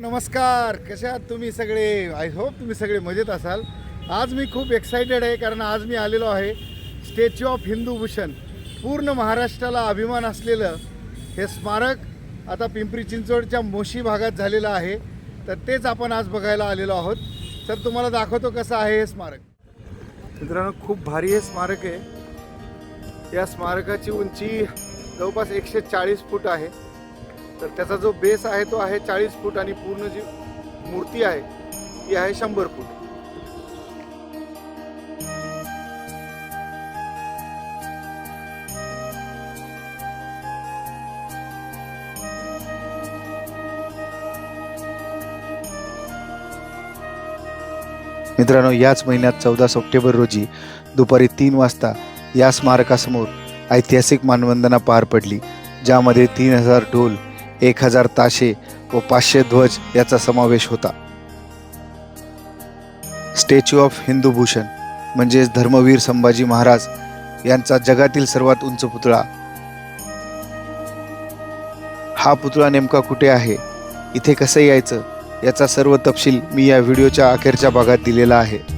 नमस्कार कशा आहात तुम्ही सगळे? आय होप तुम्ही सगळे मजेत असाल. आज मी खूप एक्सायटेड आहे कारण आज मी आलेलो आहे स्टॅच्यू ऑफ हिंदू भूषण पूर्ण महाराष्ट्राला अभिमान असलेलं हे स्मारक आता पिंपरी चिंचवडच्या मोशी भागात झालेलं आहे. तर तेच आपण आज बघायला आलेलो आहोत. तर तुम्हाला दाखवतो कसं आहे हे स्मारक. मित्रांनो खूप भारी हे स्मारक आहे. या स्मारकाची उंची जवळपास एकशे चाळीस फूट आहे. तर त्याचा जो बेस आहे तो आहे चाळीस फूट आणि पूर्ण जी मूर्ती आहे ती आहे शंभर फूट. मित्रांनो याच महिन्यात चौदा सप्टेंबर रोजी दुपारी तीन वाजता या स्मारकासमोर ऐतिहासिक मानवंदना पार पडली ज्यामध्ये तीन हजार ढोल एक हजार ताशे व पाचशे ध्वज याचा समावेश होता. स्टॅच्यू ऑफ हिंदू भूषण म्हणजेच धर्मवीर संभाजी महाराज यांचा जगातील सर्वात उंच पुतळा. हा पुतळा नेमका कुठे आहे? इथे कसं यायचं? याचा सर्व तपशील मी या व्हिडिओच्या अखेरच्या भागात दिलेला आहे.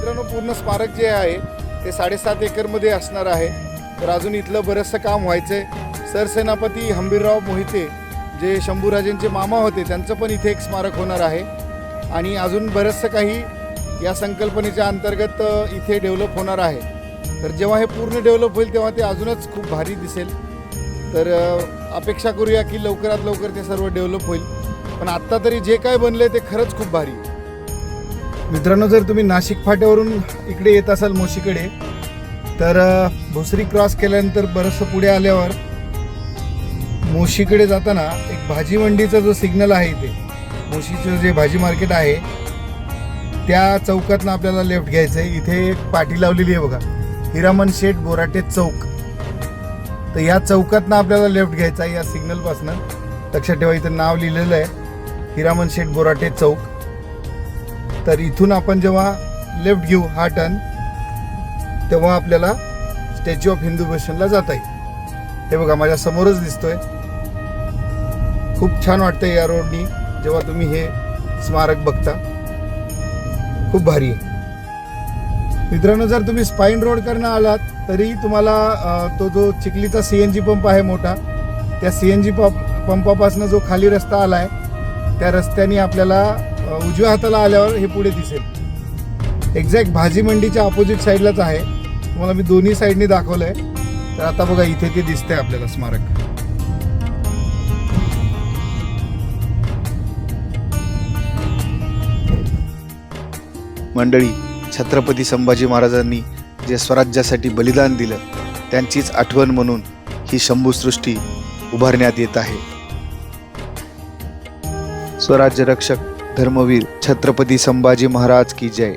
मित्रांनो पूर्ण स्मारक जे आहे ते साडेसात एकरमध्ये असणार आहे. तर अजून इथलं बरंचसं काम व्हायचं आहे सरसेनापती हंबीरराव मोहिते जे शंभूराजेंचे मामा होते त्यांचं पण इथे एक स्मारक होणार आहे. आणि अजून बरंचसं काही या संकल्पनेच्या अंतर्गत इथे डेव्हलप होणार आहे. तर जेव्हा हे पूर्ण डेव्हलप होईल तेव्हा ते अजूनच खूप भारी दिसेल. तर अपेक्षा करूया की लवकरात लवकर ते सर्व डेव्हलप होईल. पण आत्ता तरी जे काय बनलं ते खरंच खूप भारी. आहे. मित्रांनो जर तुम्ही नाशिक फाट्यावरून इकडे येत असाल मोशीकडे तर भोसरी क्रॉस केल्यानंतर बरंचसं पुढे आल्यावर मोशीकडे जाताना एक भाजी मंडीचा जो सिग्नल आहे इथे मोशीचं जे भाजी मार्केट आहे त्या चौकातनं आपल्याला लेफ्ट घ्यायचं आहे इथे एक पाटी लावलेली आहे बघा हिरामन शेठ बोराटे चौक. तर या चौकातनं आपल्याला लेफ्ट घ्यायचा आहे या सिग्नलपासनं. लक्षात ठेवा इथं नाव लिहिलेलं आहे हिरामन शेठ बोराटे चौक. तर इथून आपण जेव्हा लेफ्ट घेऊ हा टर्न तेव्हा आपल्याला स्टॅच्यू ऑफ हिंदू भूषणला जाता येईल. हे बघा माझ्या समोरच दिसतोय. खूप छान वाटतंय या रोडनी जेव्हा तुम्ही हे स्मारक बघता. खूप भारी आहे. मित्रांनो जर तुम्ही स्पाईन रोड करणं आलात तरी तुम्हाला तो जो चिखलीचा सी एन जी पंप आहे मोठा त्या सी एन जी पंप पंपापासून जो खाली रस्ता आला आहे त्या रस्त्याने आपल्याला उजव्या हाताला आल्यावर हे पुढे दिसेल. एक्झॅक्ट भाजी मंडीच्या अपोजिट साईडलाच आहे. तुम्हाला मी दोन्ही साईडनी दाखवलं आहे तर आता बघा इथे ते दिसतंय आपल्याला स्मारक. मंडळी छत्रपती संभाजी महाराजांनी जे स्वराज्यासाठी बलिदान दिलं त्यांचीच आठवण म्हणून ही शंभूसृष्टी उभारण्यात येत आहे. स्वराज्य रक्षक धर्मवीर छत्रपती संभाजी महाराज की जय.